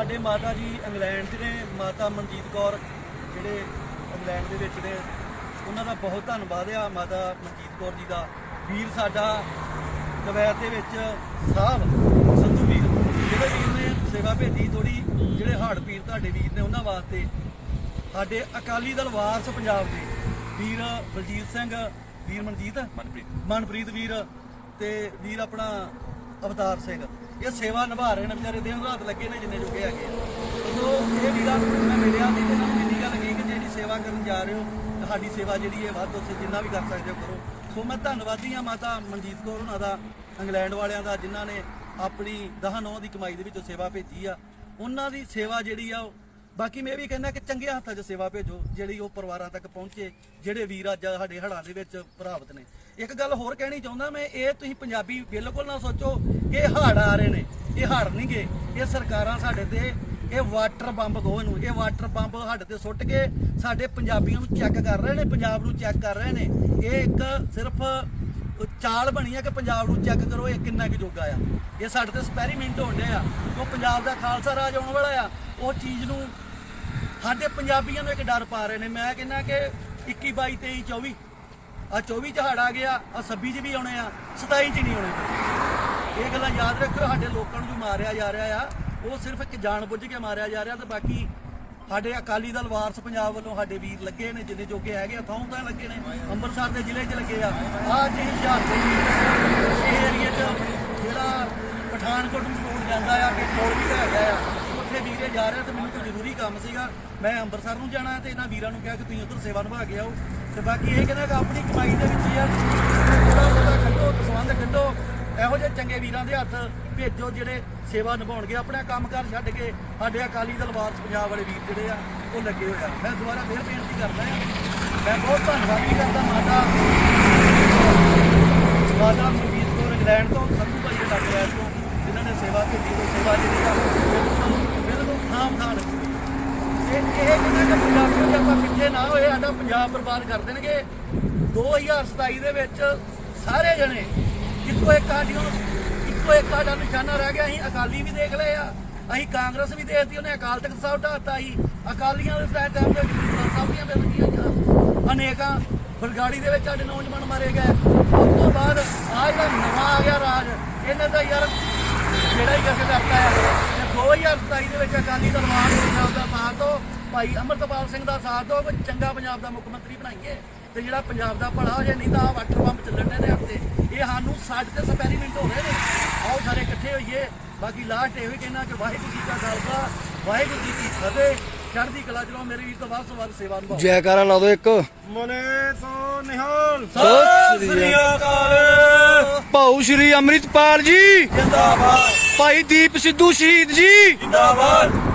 ਸਾਡੇ ਮਾਤਾ ਜੀ ਇੰਗਲੈਂਡ ਦੇ ਨੇ ਮਾਤਾ ਮਨਜੀਤ ਕੌਰ ਜਿਹੜੇ ਇੰਗਲੈਂਡ ਦੇ ਵਿੱਚ ਨੇ ਉਹਨਾਂ ਦਾ ਬਹੁਤ ਧੰਨਵਾਦ ਆ ਮਾਤਾ ਮਨਜੀਤ ਕੌਰ ਜੀ ਦਾ। ਵੀਰ ਸਾਡਾ ਕਵੈਤ ਦੇ ਵਿੱਚ ਸਾਹਿਬ ਸੰਧੂ ਵੀਰ ਜਿਹੜੇ ਵੀਰ ਨੇ ਸੇਵਾ ਭੇਜੀ ਥੋੜੀ ਜਿਹੜੇ ਹਾੜ ਪੀਰ ਤੁਹਾਡੇ ਵੀਰ ਨੇ ਉਹਨਾਂ ਵਾਸਤੇ। ਸਾਡੇ ਅਕਾਲੀ ਦਲ ਵਾਰਸ ਪੰਜਾਬ ਦੇ ਵੀਰ ਬਲਜੀਤ ਸਿੰਘ ਵੀਰ ਮਨਜੀਤ ਮਨਪ੍ਰੀਤ। ਮਨਪ੍ਰੀਤ ਵੀਰ ਤੇ ਵੀਰ ਆਪਣਾ ਅਵਤਾਰ ਸਿੰਘ। ਇਹ ਸੇਵਾ ਨਿਭਾ ਰਹੇ ਨੇ ਵਿਚਾਰੇ, ਦਿਨ ਰਾਤ ਲੱਗੇ ਨੇ ਜਿੰਨੇ ਜੁਗੇ ਹੈਗੇ ਆ। ਸੋ ਇਹ ਵੀਰਾਂ ਨੂੰ ਮੈਂ ਮਿਲਿਆ ਸੀ ਤੇ ਇਹਨਾਂ ਨੂੰ ਇੰਨੀ ਗੱਲ ਕਹੀ ਕਿ ਜਿਹੜੀ ਸੇਵਾ ਕਰਨ ਜਾ ਰਹੇ ਹੋ ਤੁਹਾਡੀ ਸੇਵਾ ਜਿਹੜੀ ਹੈ ਵੱਧ ਤੁਸੀਂ ਜਿੰਨਾ ਵੀ ਕਰ ਸਕਦੇ ਹੋ ਕਰੋ। ਸੋ ਮੈਂ ਧੰਨਵਾਦੀ ਆ ਮਾਤਾ ਮਨਜੀਤ ਕੌਰ ਉਹਨਾਂ ਦਾ, ਇੰਗਲੈਂਡ ਵਾਲਿਆਂ ਦਾ, ਜਿਨ੍ਹਾਂ ਨੇ ਆਪਣੀ ਦਹਾਂ ਨੌ ਦੀ ਕਮਾਈ ਦੇ ਵਿੱਚੋਂ ਸੇਵਾ ਭੇਜੀ ਆ। ਉਹਨਾਂ ਦੀ ਸੇਵਾ ਜਿਹੜੀ ਆ ਉਹ ਬਾਕੀ ਮੈਂ ਇਹ ਵੀ ਕਹਿੰਦਾ ਕਿ ਚੰਗੇ ਹੱਥਾਂ 'ਚ ਸੇਵਾ ਭੇਜੋ, ਜਿਹੜੀ ਉਹ ਪਰਿਵਾਰਾਂ ਤੱਕ ਪਹੁੰਚੇ, ਜਿਹੜੇ ਵੀਰ ਅੱਜ ਸਾਡੇ ਹੜ੍ਹਾਂ ਦੇ ਵਿੱਚ ਪ੍ਰਭਾਵਿਤ ਨੇ। ਇੱਕ ਗੱਲ ਹੋਰ ਕਹਿਣੀ ਚਾਹੁੰਦਾ ਮੈਂ, ਇਹ ਤੁਸੀਂ ਪੰਜਾਬੀ ਬਿਲਕੁਲ ਨਾ ਸੋਚੋ ਕਿ ਇਹ ਹੜ੍ਹ ਆ ਰਹੇ ਨੇ। ਇਹ ਹੜ ਨਹੀਂ ਗੇ। ਇਹ ਸਰਕਾਰਾਂ ਸਾਡੇ ਤੇ, ਇਹ ਵਾਟਰ ਬੰਬ ਦੋ ਇਹਨੂੰ। ਇਹ ਵਾਟਰ ਬੰਬ ਸਾਡੇ ਤੇ ਸੁੱਟ ਕੇ ਸਾਡੇ ਪੰਜਾਬੀਆਂ ਨੂੰ ਚੈੱਕ ਕਰ ਰਹੇ ਨੇ, ਪੰਜਾਬ ਨੂੰ ਚੈੱਕ ਕਰ ਰਹੇ ਨੇ। ਇਹ ਇੱਕ ਸਿਰਫ ਚਾਲ ਬਣੀ ਆ ਕਿ ਪੰਜਾਬ ਨੂੰ ਚੈੱਕ ਕਰੋ, ਇਹ ਕਿੰਨਾ ਕੁ ਜੋਗਾ ਆ। ਇਹ ਸਾਡੇ ਤੇ ਐਕਸਪੈਰੀਮੈਂਟ ਹੋਣ ਡਿਆ ਆ। ਉਹ ਪੰਜਾਬ ਦਾ ਖਾਲਸਾ ਰਾਜ ਆਉਣ ਵਾਲਾ ਆ। ਉਹ ਚੀਜ਼ ਨੂੰ ਸਾਡੇ ਪੰਜਾਬੀਆਂ ਨੂੰ ਇੱਕ ਡਰ ਪਾ ਰਹੇ ਨੇ। ਮੈਂ ਕਹਿੰਦਾ ਕਿ 21 22 23 24 ਆ 24 ਚ ਹੜ ਆ ਗਿਆ ਆ 26 ਚ ਵੀ ਆਉਣੇ ਆ 27 ਚ ਨਹੀਂ ਆਉਣੇ। ਇਹ ਗੱਲਾਂ ਯਾਦ ਰੱਖੋ ਸਾਡੇ ਲੋਕਾਂ ਨੂੰ ਜੋ ਮਾਰਿਆ ਜਾ ਰਿਹਾ ਆ, ਉਹ ਸਿਰਫ ਇੱਕ ਜਾਣ ਬੁੱਝ ਕੇ ਮਾਰਿਆ ਜਾ ਰਿਹਾ ਤੇ ਬਾਕੀ ਸਾਡੇ ਅਕਾਲੀ ਦਲ ਵਾਰਸ ਪੰਜਾਬ ਵੱਲੋਂ ਸਾਡੇ ਵੀਰ ਲੱਗੇ ਨੇ, ਜਿੰਨੇ ਜੋਗੇ ਹੈਗੇ ਆ ਥਾਂ ਤਾਂ ਲੱਗੇ ਨੇ, ਅੰਮ੍ਰਿਤਸਰ ਦੇ ਜ਼ਿਲ੍ਹੇ 'ਚ ਲੱਗੇ ਆ। ਆ ਜੀ ਹੁਸ਼ਿਆਰ ਇਹ ਏਰੀਆ 'ਚ ਜਿਹੜਾ ਪਠਾਨਕੋਟ ਨੂੰ ਰੋਡ ਜਾਂਦਾ ਆ ਕਿ ਕੋਲ ਵੀ ਹੈਗਾ ਆ। ਉੱਥੇ ਵੀਰੇ ਜਾ ਰਿਹਾ ਤੇ ਮੈਨੂੰ ਕੋਈ ਜ਼ਰੂਰੀ ਕੰਮ ਸੀਗਾ। ਮੈਂ ਅੰਮ੍ਰਿਤਸਰ ਨੂੰ ਜਾਣਾ ਤੇ ਇਹਨਾਂ ਵੀਰਾਂ ਨੂੰ ਕਿਹਾ ਕਿ ਤੁਸੀਂ ਉਧਰ ਸੇਵਾ ਨਿਭਾ ਕੇ ਆਓ। ਤੇ ਬਾਕੀ ਇਹ ਕਹਿੰਦਾ ਕਿ ਆਪਣੀ ਕਮਾਈ ਦੇ ਵਿੱਚ ਯਾਰ ਥੋੜਾ ਬਹੁਤਾ ਕੱਢੋ ਸੰਬੰਧ ਕੱਢੋ ਇਹੋ ਜਿਹੇ ਚੰਗੇ ਵੀਰਾਂ ਦੇ ਹੱਥ ਭੇਜੋ ਜਿਹੜੇ ਸੇਵਾ ਨਿਭਾਉਣਗੇ ਆਪਣਾ ਕੰਮਕਾਰ ਛੱਡ ਕੇ ਸਾਡੇ ਅਕਾਲੀ ਦਲ ਵਾਰਸ ਪੰਜਾਬ ਵਾਲੇ ਵੀਰ ਜਿਹੜੇ ਆ, ਉਹ ਲੱਗੇ ਹੋਏ ਆ। ਮੈਂ ਦੁਬਾਰਾ ਫੇਰ ਬੇਨਤੀ ਕਰਦਾ ਆ ਮੈਂ ਬਹੁਤ ਧੰਨਵਾਦ ਵੀ ਕਰਦਾ ਮਾਤਾ ਮਾਤਾ ਮਨਜੀਤ ਕੌਰ ਇੰਗਲੈਂਡ ਤੋਂ, ਸੰਧੂ ਭਾਈ ਦੇ ਲੱਗ ਰਿਹਾ ਤੋਂ ਜਿਨ੍ਹਾਂ ਨੇ ਸੇਵਾ ਕੀਤੀ, ਤੋਂ ਸੇਵਾ ਜਿਹੜੀ ਆ ਬਿਲਕੁਲ ਬਿਲਕੁਲ ਇਹ ਇਹ ਕਹਿੰਦਾ ਕਿ ਪੰਜਾਬੀਓ ਜੇ ਆਪਾਂ ਪਿੱਛੇ ਨਾ ਹੋਏ, ਸਾਡਾ ਪੰਜਾਬ ਬਰਬਾਦ ਕਰ ਦੇਣਗੇ। 2027 ਦੇ ਵਿੱਚ ਸਾਰੇ ਜਣੇ ਇੱਕੋ ਇੱਕ ਸਾਡੀਆਂ ਨੂੰ ਇੱਕੋ ਇੱਕ ਸਾਡਾ ਨਿਸ਼ਾਨਾ ਰਹਿ ਗਿਆ, ਅਸੀਂ ਅਕਾਲੀ ਵੀ ਦੇਖ ਲਏ ਆ। ਅਸੀਂ ਕਾਂਗਰਸ ਵੀ ਦੇਖਤੀ ਉਹਨੇ ਅਕਾਲ ਤਖਤ ਸਾਹਿਬ ਢਾਤਾ ਸੀ। ਅਕਾਲੀਆਂ ਦੇ ਟਾਈਮ ਤੇ ਗੁਰਦੁਆਰਾ ਸਾਹਿਬ ਦੀਆਂ ਬੇਦਬੀਆਂ ਅਨੇਕਾਂ ਬਲਗਾੜੀ ਦੇ ਵਿੱਚ ਸਾਡੇ ਨੌਜਵਾਨ ਮਾਰੇ ਗਏ। ਉਸ ਤੋਂ ਬਾਅਦ ਆ ਜਿਹੜਾ ਨਵਾਂ ਆ ਗਿਆ ਰਾਜ, ਇਹਨੇ ਤਾਂ ਯਾਰ ਜਿਹੜਾ ਹੀ ਕਿਸੇ ਕਰਤਾ ਹੈ। 2027 ਦੇ ਵਿੱਚ ਅਕਾਲੀ ਦਲ ਪੰਜਾਬ ਦਾ ਸਾਥ ਦੋ ਭਾਈ ਅਮਰਤਪਾਲ ਸਿੰਘ ਦਾ ਸਾਥ ਦੋ ਕੋਈ ਚੰਗਾ ਪੰਜਾਬ ਦਾ ਮੁੱਖ ਮੰਤਰੀ ਬਣਾਈਏ ਤੇ ਜਿਹੜਾ ਪੰਜਾਬ ਦਾ ਭਲਾ ਹੋ ਜੇ ਨਹੀਂ ਤਾਂ ਆਹ ਵਾਟਰ ਪੰਪ ਚੱਲਣ ਦੇ ਨੇ ਹੱਥੇ ਇਹ ਸਾਨੂੰ ਸਾਡੇ ਤੇ ਐਕਸਪੈਰੀਮੈਂਟ ਹੋ ਰਹੇ ਨੇ। ਆਓ ਸਾਰੇ ਇਕੱਠੇ ਹੋਈਏ। ਬਾਕੀ ਲਾਸਟ ਇਹੋ ਹੀ ਕਹਿਣਾ ਕਿ ਵਾਹਿਗੁਰੂ ਜੀ ਕਾ ਖਾਲਸਾ ਵਾਹਿਗੁਰੂ ਜੀ ਕੀ ਫਤਿਹ। ਚੜ੍ਹਦੀ ਕਲਾ ਚਲੋ ਮੇਰੇ ਵੀਰ ਤੋਂ ਵੱਧ ਤੋਂ ਵੱਧ ਸੇਵਾ ਨਿਭਾਓ। ਜੈਕਾਰਾ ਲਾ ਦੋ ਇੱਕ। ਮਨੇ ਤੋਂ ਨਿਹਾਲ। ਸਤਿ ਸ੍ਰੀ ਅਕਾਲ। ਭਾਊ ਸ਼੍ਰੀ ਅੰਮ੍ਰਿਤਪਾਲ ਜੀ। ਜਿੰਦਾਬਾਦ। ਭਾਈ ਦੀਪ ਸਿੱਧੂ ਸ਼ਹੀਦ ਜੀ। ਜਿੰਦਾਬਾਦ।